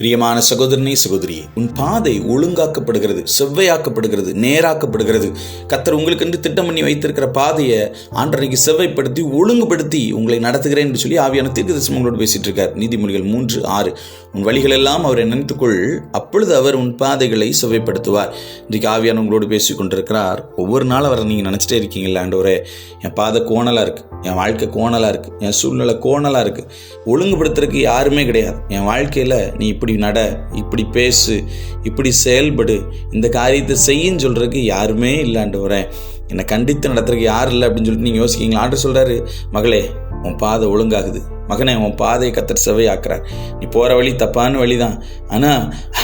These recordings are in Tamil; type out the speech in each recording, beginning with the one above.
பிரியமான சகோதரனே சகோதரி உன் பாதை ஒழுங்காக்கப்படுகிறது செவ்வையாக்கப்படுகிறது நேராக்கப்படுகிறது. கத்தர் உங்களுக்கு என்று திட்டம் பண்ணி வைத்திருக்கிற பாதையை ஆண்டனைக்கு செவ்வைப்படுத்தி ஒழுங்குபடுத்தி உங்களை நடத்துகிறேன் என்று சொல்லி ஆவியான தீர்க்கதரிசனம் உங்களோடு பேசிட்டு இருக்கார். நீதிமொழிகள் மூன்று ஆறு. உன் வழிகள் எல்லாம் அவரை நினைத்துக்கொள். அப்பொழுது அவர் உன் பாதைகளை சுவைப்படுத்துவார். இன்றைக்கு ஆவியான உங்களோடு பேசி கொண்டிருக்கிறார். ஒவ்வொரு நாளும் அவரை நீங்கள் நினச்சிட்டே இருக்கீங்களா ஆண்டவரே. என் பாதை கோணலாக இருக்குது என் வாழ்க்கை கோணலாக இருக்குது என் சூழ்நிலை கோணலாக இருக்குது ஒழுங்குபடுத்துறதுக்கு யாருமே கிடையாது. என் வாழ்க்கையில் நீ இப்படி நட இப்படி பேசு இப்படி செயல்படு. இந்த காரியத்தை செய்யின்னு சொல்கிறதுக்கு யாருமே இல்லாண்டு வரேன் என்னை கண்டித்து நடத்துறதுக்கு யாரும் இல்லை அப்படின்னு சொல்லிட்டு நீங்கள் யோசிக்கிங்களா ஆண்டு சொல்கிறாரு மகளே உன் பாதை ஒழுங்காகுது. மகனே உன் பாதையை கத்தர் செவையாக்குறார் நீ போகிற வழி தப்பான வழி தான் ஆனால்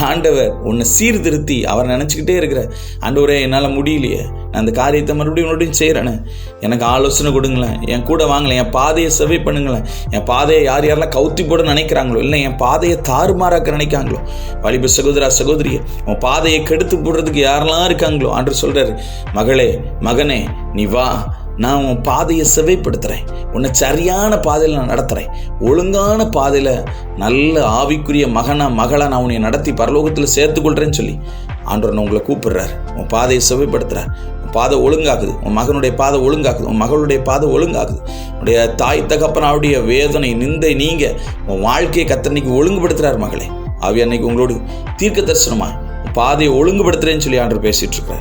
ஆண்டவர் உன்னை சீர்திருத்தி அவர் நினச்சிக்கிட்டே இருக்கிற ஆண்டவரே என்னால் முடியலையே. நான் அந்த காரியத்தை மறுபடியும் மறுபடியும் செய்கிறேன்னு எனக்கு ஆலோசனை கொடுங்களேன். என் கூட வாங்கலை என் பாதையை செவை பண்ணுங்களேன். என் பாதையை யார் யாரெல்லாம் கவுத்தி போட நினைக்கிறாங்களோ இல்லை என் பாதையை தாறுமாறாக்க நினைக்காங்களோ வாலிப சகோதரா சகோதரிய உன் பாதையை கெடுத்து போடுறதுக்கு யாரெல்லாம் இருக்காங்களோ ஆண்டு சொல்கிறாரு மகளே மகனே நீ வா. நான் உன் பாதையை செவைப்படுத்துகிறேன் உன்னை சரியான பாதையில் நான் நடத்துகிறேன் ஒழுங்கான பாதையில் நல்ல ஆவிக்குரிய மகனா மகளா நான் உன்னை நடத்தி பரலோகத்தில் சேர்த்துக்கொள்கிறேன்னு சொல்லி ஆண்டவர் நான் உங்களை கூப்பிடுறாரு. உன் பாதையை செவைப்படுத்துகிறார் உன் பாதை ஒழுங்காக்குது உன் மகனுடைய பாதை ஒழுங்காக்குது உன் மகளுடைய பாதை ஒழுங்காக்குது உன்னுடைய தாய் தகப்பனாவுடைய வேதனை நிந்தை நீங்க உன் வாழ்க்கையை கத்தனைக்கு ஒழுங்குபடுத்துகிறார் மகளே. ஆவி அன்னைக்கு உங்களோடு தீர்க்க தரிசனமா பாதையை ஒழுங்குபடுத்துறேன்னு சொல்லி ஆண்டு பேசிட்டு இருக்கிறார்.